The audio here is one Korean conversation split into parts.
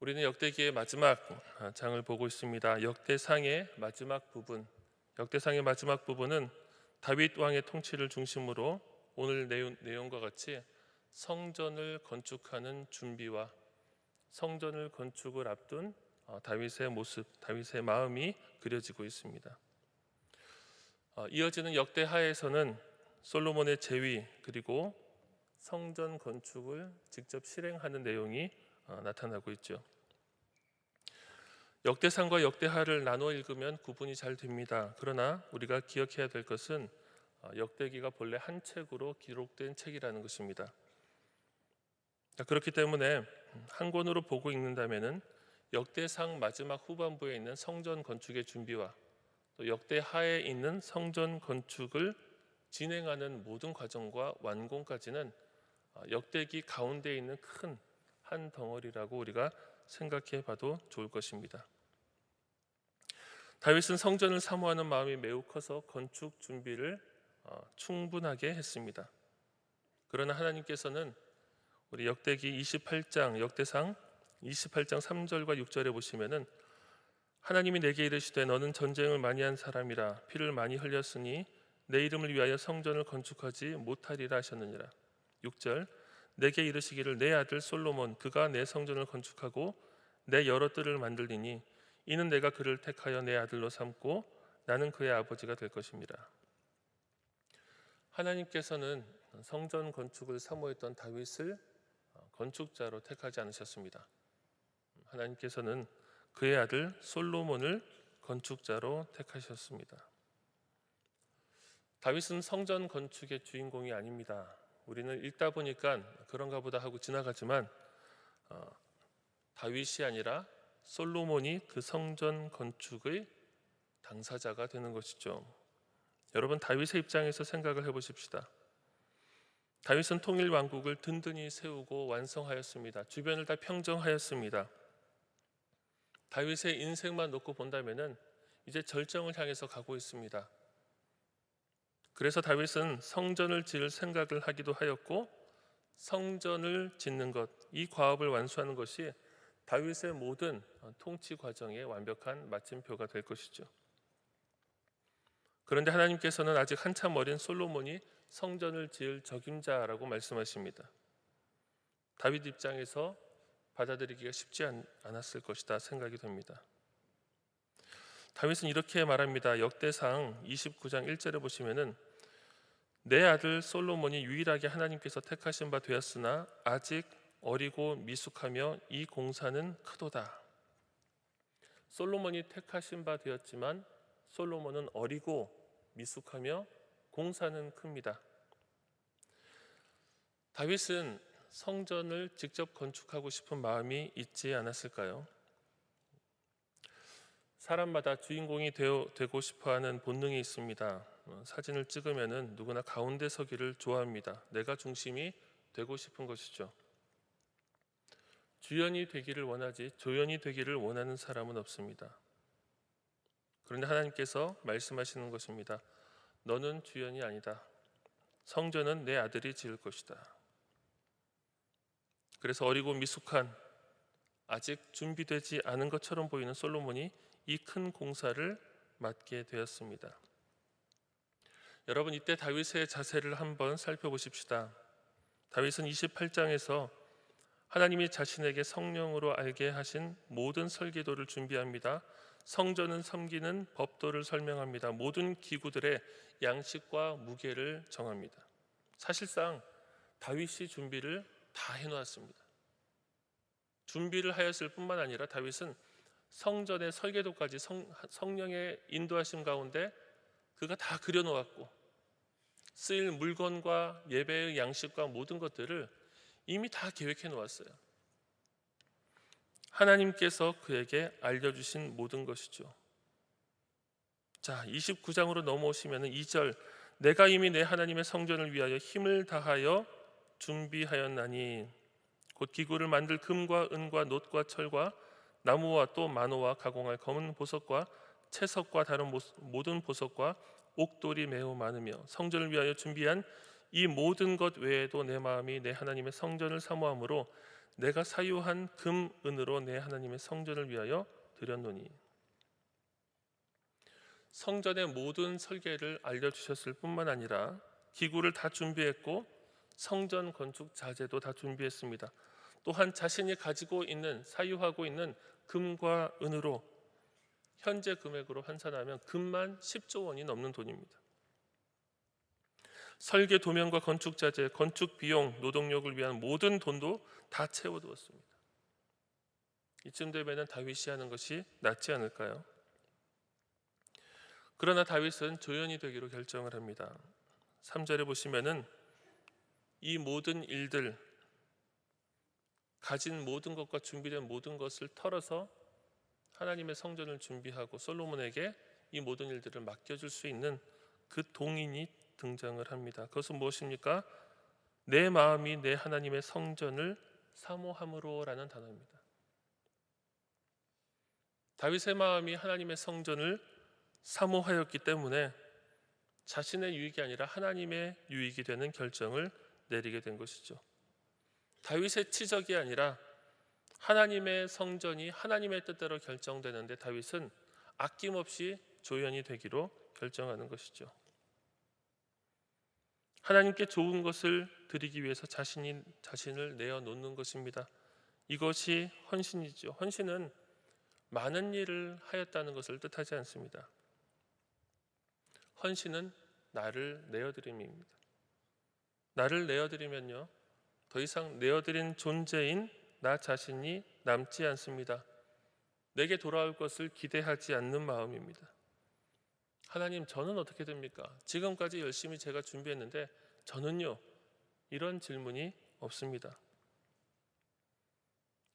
우리는 역대기의 마지막 장을 보고 있습니다. 역대상의 마지막 부분, 역대상의 마지막 부분은 다윗 왕의 통치를 중심으로 오늘 내용, 내용과 같이 성전을 건축하는 준비와 성전을 건축을 앞둔 어, 다윗의 모습, 다윗의 마음이 그려지고 있습니다. 어, 이어지는 역대하에서는 솔로몬의 제위 그리고 성전 건축을 직접 실행하는 내용이 어, 나타나고 있죠. 역대상과 역대하를 나눠 읽으면 구분이 잘 됩니다. 그러나 우리가 기억해야 될 것은 어, 역대기가 본래 한 책으로 기록된 책이라는 것입니다. 그렇기 때문에 한 권으로 보고 읽는다면은 역대상 마지막 후반부에 있는 성전 건축의 준비와 또 역대하에 있는 성전 건축을 진행하는 모든 과정과 완공까지는 어, 역대기 가운데 있는 큰 한 덩어리라고 우리가 생각해 봐도 좋을 것입니다. 다윗은 성전을 사모하는 마음이 매우 커서 건축 준비를 어, 충분하게 했습니다. 그러나 하나님께서는 우리 역대기 28장 역대상 28장 3절과 6절에 보시면은 하나님이 내게 이르시되 너는 전쟁을 많이 한 사람이라 피를 많이 흘렸으니 내 이름을 위하여 성전을 건축하지 못하리라 하셨느니라. 6절 내게 이르시기를 내 아들 솔로몬 그가 내 성전을 건축하고 내 여러 뜰을 만들리니 이는 내가 그를 택하여 내 아들로 삼고 나는 그의 아버지가 될 것입니다. 하나님께서는 성전 건축을 사모했던 다윗을 건축자로 택하지 않으셨습니다. 하나님께서는 그의 아들 솔로몬을 건축자로 택하셨습니다. 다윗은 성전 건축의 주인공이 아닙니다. 우리는 읽다 보니까 그런가 보다 하고 지나가지만 어, 다윗이 아니라 솔로몬이 그 성전 건축의 당사자가 되는 것이죠. 여러분 다윗의 입장에서 생각을 해보십시다. 다윗은 통일 왕국을 든든히 세우고 완성하였습니다. 주변을 다 평정하였습니다. 다윗의 인생만 놓고 본다면은 이제 절정을 향해서 가고 있습니다. 그래서 다윗은 성전을 지을 생각을 하기도 하였고 성전을 짓는 것, 이 과업을 완수하는 것이 다윗의 모든 통치 과정의 완벽한 마침표가 될 것이죠. 그런데 하나님께서는 아직 한참 어린 솔로몬이 성전을 지을 적임자라고 말씀하십니다. 다윗 입장에서 받아들이기가 쉽지 않았을 것이다 생각이 됩니다. 다윗은 이렇게 말합니다. 역대상 29장 1절에 보시면은 내 아들 솔로몬이 유일하게 하나님께서 택하신 바 되었으나 아직 어리고 미숙하며 이 공사는 크도다. 솔로몬이 택하신 바 되었지만 솔로몬은 어리고 미숙하며 공사는 큽니다. 다윗은 성전을 직접 건축하고 싶은 마음이 있지 않았을까요? 사람마다 주인공이 되고 싶어 하는 본능이 있습니다. 어, 사진을 찍으면은 누구나 가운데 서기를 좋아합니다. 내가 중심이 되고 싶은 것이죠. 주연이 되기를 원하지 조연이 되기를 원하는 사람은 없습니다. 그런데 하나님께서 말씀하시는 것입니다. 너는 주연이 아니다. 성전은 내 아들이 지을 것이다. 그래서 어리고 미숙한 아직 준비되지 않은 것처럼 보이는 솔로몬이 이 큰 공사를 맡게 되었습니다. 여러분 이때 다윗의 자세를 한번 살펴보십시다. 다윗은 28장에서 하나님이 자신에게 성령으로 알게 하신 모든 설계도를 준비합니다. 성전은 섬기는 법도를 설명합니다. 모든 기구들의 양식과 무게를 정합니다. 사실상 다윗이 준비를 다 해놓았습니다. 준비를 하였을 뿐만 아니라 다윗은 성전의 설계도까지 성, 성령의 인도하심 가운데 그가 다 그려놓았고 쓰일 물건과 예배의 양식과 모든 것들을 이미 다 계획해 놓았어요. 하나님께서 그에게 알려주신 모든 것이죠. 자, 29장으로 넘어오시면 2절 내가 이미 내 하나님의 성전을 위하여 힘을 다하여 준비하였나니 곧 기구를 만들 금과 은과 놋과 철과 나무와 또 만호와 가공할 검은 보석과 채석과 다른 모든 보석과 옥돌이 매우 많으며 성전을 위하여 준비한 이 모든 것 외에도 내 마음이 내 하나님의 성전을 사모함으로 내가 사유한 금 은으로 내 하나님의 성전을 위하여 드렸노니 성전의 모든 설계를 알려 주셨을 뿐만 아니라 기구를 다 준비했고 성전 건축 자재도 다 준비했습니다. 또한 자신이 가지고 있는 사유하고 있는 금과 은으로 현재 금액으로 환산하면 금만 10조 원이 넘는 돈입니다. 설계 도면과 건축 자재, 건축 비용, 노동력을 위한 모든 돈도 다 채워두었습니다. 이쯤 되면은 다윗이 하는 것이 낫지 않을까요? 그러나 다윗은 조연이 되기로 결정을 합니다. 3절에 보시면은 이 모든 일들 가진 모든 것과 준비된 모든 것을 털어서 하나님의 성전을 준비하고 솔로몬에게 이 모든 일들을 맡겨줄 수 있는 그 동인이 등장을 합니다. 그것은 무엇입니까? 내 마음이 내 하나님의 성전을 사모함으로라는 단어입니다. 다윗의 마음이 하나님의 성전을 사모하였기 때문에 자신의 유익이 아니라 하나님의 유익이 되는 결정을 내리게 된 것이죠. 다윗의 치적이 아니라 하나님의 성전이 하나님의 뜻대로 결정되는데 다윗은 아낌없이 조연이 되기로 결정하는 것이죠. 하나님께 좋은 것을 드리기 위해서 자신이 자신을 내어 놓는 것입니다. 이것이 헌신이죠. 헌신은 많은 일을 하였다는 것을 뜻하지 않습니다. 헌신은 나를 내어드림입니다. 나를 내어드리면요, 더 이상 내어드린 존재인 나 자신이 남지 않습니다. 내게 돌아올 것을 기대하지 않는 마음입니다. 하나님, 저는 어떻게 됩니까? 지금까지 열심히 제가 준비했는데 저는요, 이런 질문이 없습니다.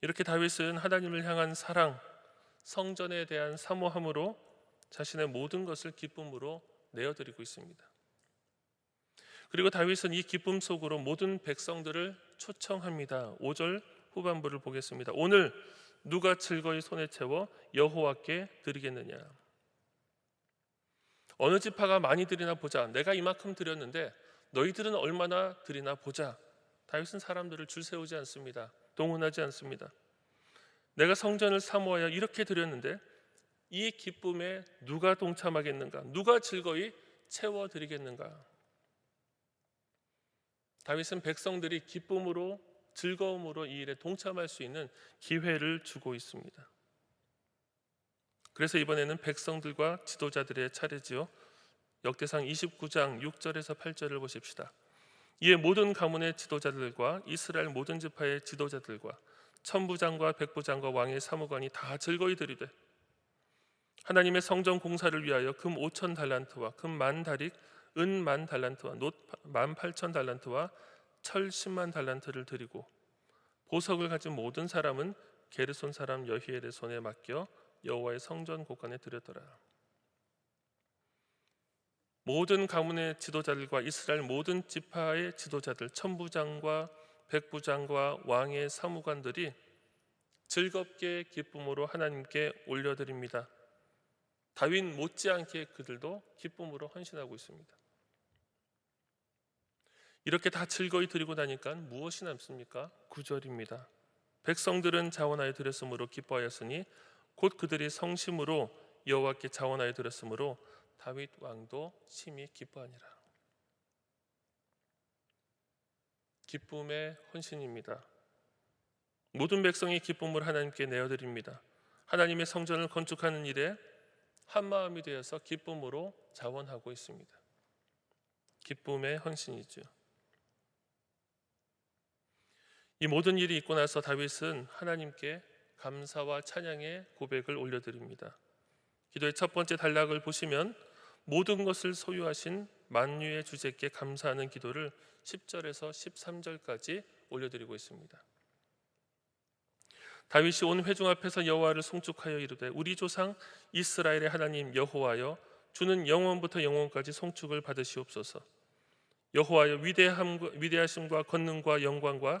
이렇게 다윗은 하나님을 향한 사랑, 성전에 대한 사모함으로 자신의 모든 것을 기쁨으로 내어드리고 있습니다. 그리고 다윗은 이 기쁨 속으로 모든 백성들을 초청합니다. 5절 후반부를 보겠습니다. 오늘 누가 즐거이 손에 채워 여호와께 드리겠느냐? 어느 지파가 많이 드리나 보자. 내가 이만큼 드렸는데 너희들은 얼마나 드리나 보자. 다윗은 사람들을 줄 세우지 않습니다. 동원하지 않습니다. 내가 성전을 사모하여 이렇게 드렸는데 이 기쁨에 누가 동참하겠는가? 누가 즐거이 채워 드리겠는가? 다윗은 백성들이 기쁨으로 즐거움으로 이 일에 동참할 수 있는 기회를 주고 있습니다. 그래서 이번에는 백성들과 지도자들의 차례지요. 역대상 29장 6절에서 8절을 보십시다. 이에 모든 가문의 지도자들과 이스라엘 모든 지파의 지도자들과 천부장과 백부장과 왕의 사무관이 다 즐거이 들이되 하나님의 성전 공사를 위하여 금 5천 달란트와 금 만 다릭 은 만 달란트와 놋 만 8천 달란트와 철 10만 달란트를 드리고 보석을 가진 모든 사람은 게르손 사람 여히엘의 손에 맡겨 여호와의 성전 곳간에 드렸더라. 모든 가문의 지도자들과 이스라엘 모든 지파의 지도자들, 천부장과 백부장과 왕의 사무관들이 즐겁게 기쁨으로 하나님께 올려드립니다. 다윗 못지않게 그들도 기쁨으로 헌신하고 있습니다. 이렇게 다 즐거이 드리고 나니까 무엇이 남습니까? 구절입니다. 백성들은 자원하여 드렸으므로 기뻐하였으니 곧 그들이 성심으로 여호와께 자원하여 드렸으므로 다윗 왕도 심히 기뻐하니라. 기쁨의 헌신입니다. 모든 백성이 기쁨을 하나님께 내어 드립니다. 하나님의 성전을 건축하는 일에 한 마음이 되어서 기쁨으로 자원하고 있습니다. 기쁨의 헌신이죠. 이 모든 일이 있고 나서 다윗은 하나님께 감사와 찬양의 고백을 올려드립니다. 기도의 첫 번째 단락을 보시면 모든 것을 소유하신 만유의 주제께 감사하는 기도를 10절에서 13절까지 올려드리고 있습니다. 다윗이 온 회중 앞에서 여호와를 송축하여 이르되 우리 조상 이스라엘의 하나님 여호와여 주는 영원부터 영원까지 송축을 받으시옵소서. 여호와여 위대함 위대하심과 권능과 영광과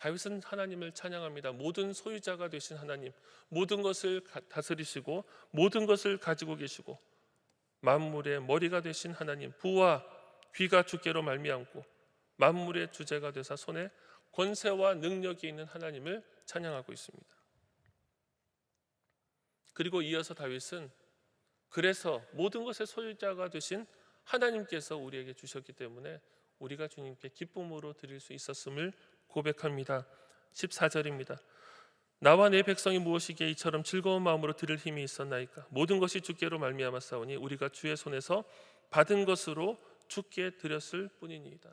다윗은 하나님을 찬양합니다. 모든 소유자가 되신 하나님, 모든 것을 가- 다스리시고 모든 것을 가지고 계시고 만물의 머리가 되신 하나님, 부와 귀가 주께로 말미암고 만물의 주제가 되사 손에 권세와 능력이 있는 하나님을 찬양하고 있습니다. 그리고 이어서 다윗은 그래서 모든 것의 소유자가 되신 하나님께서 우리에게 주셨기 때문에 우리가 주님께 기쁨으로 드릴 수 있었음을 고백합니다. 14절입니다. 나와 내 백성이 무엇이기에 이처럼 즐거운 마음으로 들을 힘이 있었나이까 모든 것이 주께로 말미암았사오니 우리가 주의 손에서 받은 것으로 주께 드렸을 뿐이니이다.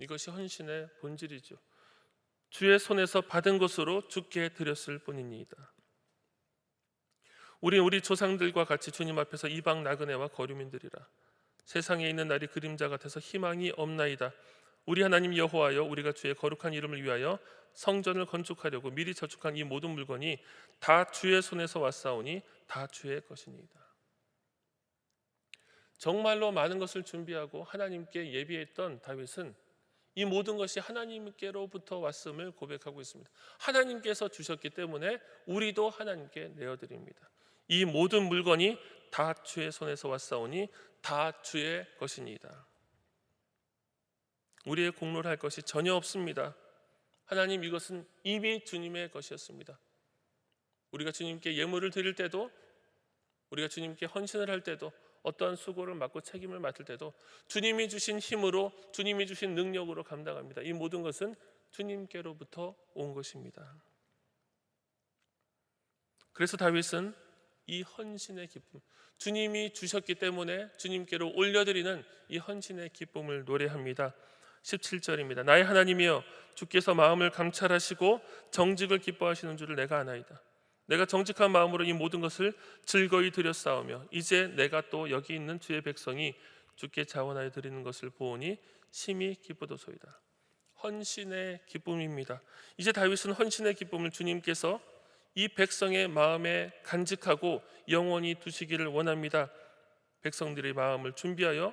이것이 헌신의 본질이죠. 주의 손에서 받은 것으로 주께 드렸을 뿐이니이다. 우리 우리 조상들과 같이 주님 앞에서 이방 나그네와 거류민들이라 세상에 있는 날이 그림자 같아서 희망이 없나이다. 우리 하나님 여호와여 우리가 주의 거룩한 이름을 위하여 성전을 건축하려고 미리 저축한 이 모든 물건이 다 주의 손에서 왔사오니 다 주의 것이니이다. 정말로 많은 것을 준비하고 하나님께 예비했던 다윗은 이 모든 것이 하나님께로부터 왔음을 고백하고 있습니다. 하나님께서 주셨기 때문에 우리도 하나님께 내어드립니다. 이 모든 물건이 다 주의 손에서 왔사오니 다 주의 것이니이다. 우리의 공로를 할 것이 전혀 없습니다. 하나님 이것은 이미 주님의 것이었습니다. 우리가 주님께 예물을 드릴 때도 우리가 주님께 헌신을 할 때도 어떠한 수고를 맡고 책임을 맡을 때도 주님이 주신 힘으로 주님이 주신 능력으로 감당합니다. 이 모든 것은 주님께로부터 온 것입니다. 그래서 다윗은 이 헌신의 기쁨, 주님이 주셨기 때문에 주님께로 올려드리는 이 헌신의 기쁨을 노래합니다. 17절입니다. 나의 하나님이여 주께서 마음을 감찰하시고 정직을 기뻐하시는 줄을 내가 아나이다. 내가 정직한 마음으로 이 모든 것을 즐거이 드렸사오며 이제 내가 또 여기 있는 주의 백성이 주께 자원하여 드리는 것을 보오니 심히 기쁘도소이다. 헌신의 기쁨입니다. 이제 다윗은 헌신의 기쁨을 주님께서 이 백성의 마음에 간직하고 영원히 두시기를 원합니다. 백성들의 마음을 준비하여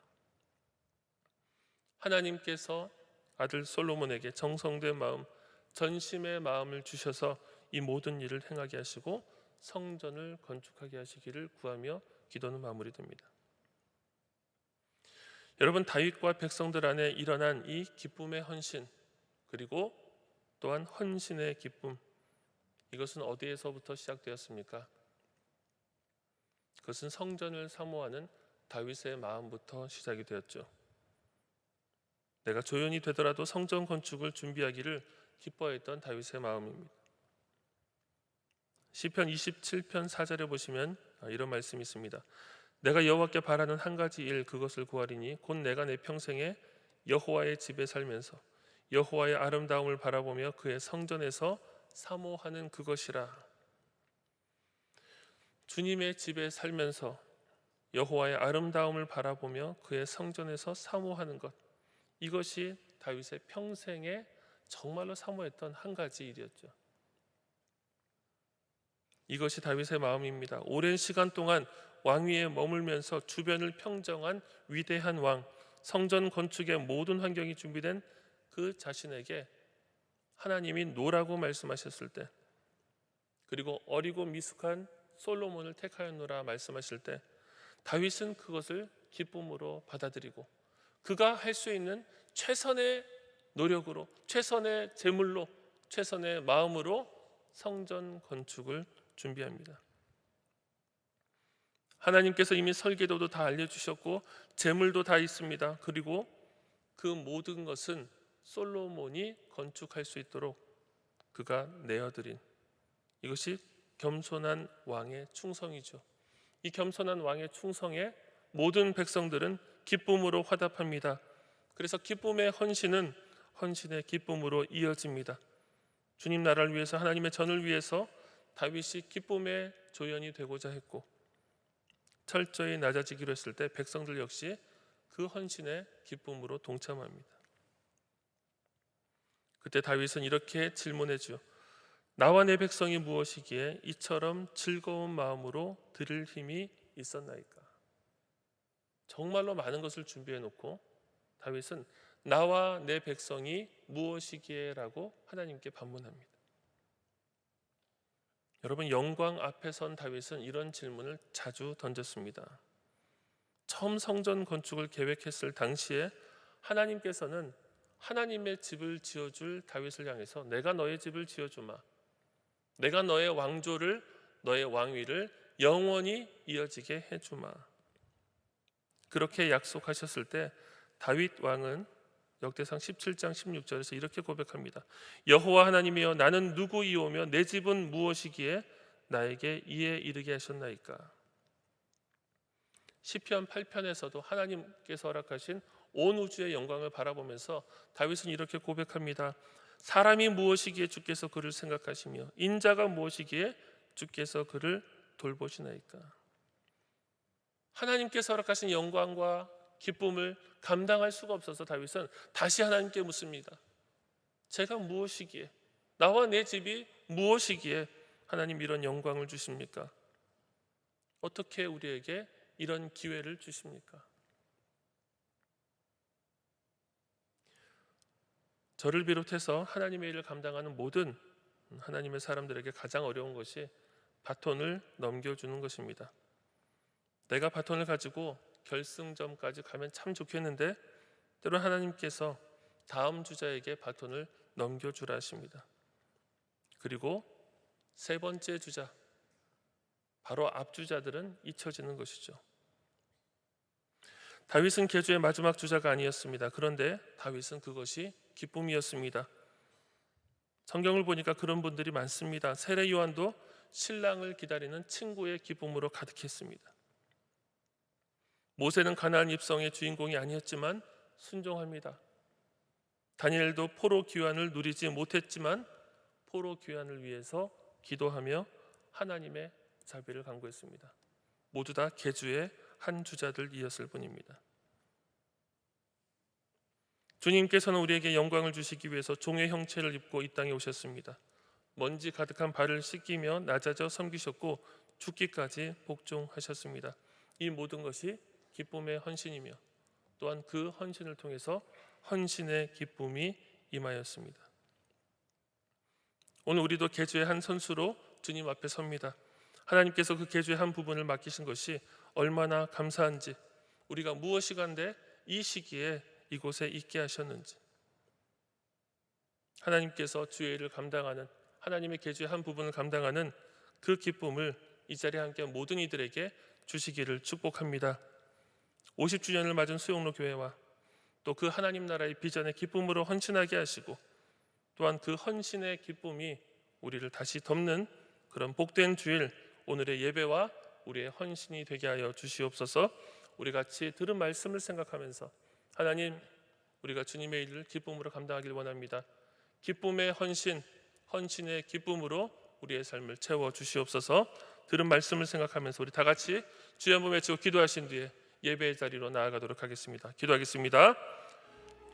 하나님께서 아들 솔로몬에게 정성된 마음, 전심의 마음을 주셔서 이 모든 일을 행하게 하시고 성전을 건축하게 하시기를 구하며 기도는 마무리됩니다. 여러분 다윗과 백성들 안에 일어난 이 기쁨의 헌신 그리고 또한 헌신의 기쁨 이것은 어디에서부터 시작되었습니까? 그것은 성전을 사모하는 다윗의 마음부터 시작이 되었죠. 내가 조연이 되더라도 성전 건축을 준비하기를 기뻐했던 다윗의 마음입니다. 시편 27편 4절에 보시면 이런 말씀이 있습니다. 내가 여호와께 바라는 한 가지 일 그것을 구하리니 곧 내가 내 평생에 여호와의 집에 살면서 여호와의 아름다움을 바라보며 그의 성전에서 사모하는 그것이라. 주님의 집에 살면서 여호와의 아름다움을 바라보며 그의 성전에서 사모하는 것 이것이 다윗의 평생에 정말로 사모했던 한 가지 일이었죠. 이것이 다윗의 마음입니다. 오랜 시간 동안 왕위에 머물면서 주변을 평정한 위대한 왕, 성전 건축의 모든 환경이 준비된 그 자신에게 하나님이 노라고 말씀하셨을 때, 그리고 어리고 미숙한 솔로몬을 택하였노라 말씀하실 때, 다윗은 그것을 기쁨으로 받아들이고 그가 할 수 있는 최선의 노력으로, 최선의 재물로, 최선의 마음으로 성전 건축을 준비합니다. 하나님께서 이미 설계도도 다 알려주셨고 재물도 다 있습니다. 그리고 그 모든 것은 솔로몬이 건축할 수 있도록 그가 내어드린 이것이 겸손한 왕의 충성이죠. 이 겸손한 왕의 충성에 모든 백성들은 기쁨으로 화답합니다. 그래서 기쁨의 헌신은 헌신의 기쁨으로 이어집니다. 주님 나라를 위해서 하나님의 전을 위해서 다윗이 기쁨의 조연이 되고자 했고 철저히 낮아지기로 했을 때 백성들 역시 그 헌신의 기쁨으로 동참합니다. 그때 다윗은 이렇게 질문해죠. 나와 내 백성이 무엇이기에 이처럼 즐거운 마음으로 들을 힘이 있었나이까? 정말로 많은 것을 준비해 놓고 다윗은 나와 내 백성이 무엇이기에라고 하나님께 반문합니다. 여러분 영광 앞에 선 다윗은 이런 질문을 자주 던졌습니다. 처음 성전 건축을 계획했을 당시에 하나님께서는 하나님의 집을 지어줄 다윗을 향해서 내가 너의 집을 지어주마. 내가 너의 왕조를 너의 왕위를 영원히 이어지게 해주마. 그렇게 약속하셨을 때 다윗 왕은 역대상 17장 16절에서 이렇게 고백합니다. 여호와 하나님이여 나는 누구이오며 내 집은 무엇이기에 나에게 이에 이르게 하셨나이까? 시편 8편에서도 하나님께서 허락하신 온 우주의 영광을 바라보면서 다윗은 이렇게 고백합니다. 사람이 무엇이기에 주께서 그를 생각하시며 인자가 무엇이기에 주께서 그를 돌보시나이까? 하나님께서 허락하신 영광과 기쁨을 감당할 수가 없어서 다윗은 다시 하나님께 묻습니다. 제가 무엇이기에 나와 내 집이 무엇이기에 하나님 이런 영광을 주십니까? 어떻게 우리에게 이런 기회를 주십니까? 저를 비롯해서 하나님의 일을 감당하는 모든 하나님의 사람들에게 가장 어려운 것이 바톤을 넘겨주는 것입니다. 내가 바톤을 가지고 결승점까지 가면 참 좋겠는데 때론 하나님께서 다음 주자에게 바톤을 넘겨주라 하십니다. 그리고 세 번째 주자 바로 앞주자들은 잊혀지는 것이죠. 다윗은 개주의 마지막 주자가 아니었습니다. 그런데 다윗은 그것이 기쁨이었습니다. 성경을 보니까 그런 분들이 많습니다. 세례 요한도 신랑을 기다리는 친구의 기쁨으로 가득했습니다. 모세는 가나안 입성의 주인공이 아니었지만 순종합니다. 다니엘도 포로 귀환을 누리지 못했지만 포로 귀환을 위해서 기도하며 하나님의 자비를 간구했습니다. 모두 다 개주의 한 주자들이었을 뿐입니다. 주님께서는 우리에게 영광을 주시기 위해서 종의 형체를 입고 이 땅에 오셨습니다. 먼지 가득한 발을 씻기며 낮아져 섬기셨고 죽기까지 복종하셨습니다. 이 모든 것이 기쁨의 헌신이며 또한 그 헌신을 통해서 헌신의 기쁨이 임하였습니다. 오늘 우리도 개주의 한 선수로 주님 앞에 섭니다. 하나님께서 그 개주의 한 부분을 맡기신 것이 얼마나 감사한지 우리가 무엇이 간데 이 시기에 이곳에 있게 하셨는지 하나님께서 주의 일을 감당하는 하나님의 계주의 한 부분을 감당하는 그 기쁨을 이 자리에 함께 모든 이들에게 주시기를 축복합니다. 50주년을 맞은 수용로 교회와 또 그 하나님 나라의 비전의 기쁨으로 헌신하게 하시고 또한 그 헌신의 기쁨이 우리를 다시 덮는 그런 복된 주일 오늘의 예배와 우리의 헌신이 되게 하여 주시옵소서. 우리 같이 들은 말씀을 생각하면서 하나님 우리가 주님의 일을 기쁨으로 감당하길 원합니다. 기쁨의 헌신, 헌신의 기쁨으로 우리의 삶을 채워 주시옵소서. 들은 말씀을 생각하면서 우리 다 같이 주의 한번 외치고 기도하신 뒤에 예배의 자리로 나아가도록 하겠습니다. 기도하겠습니다.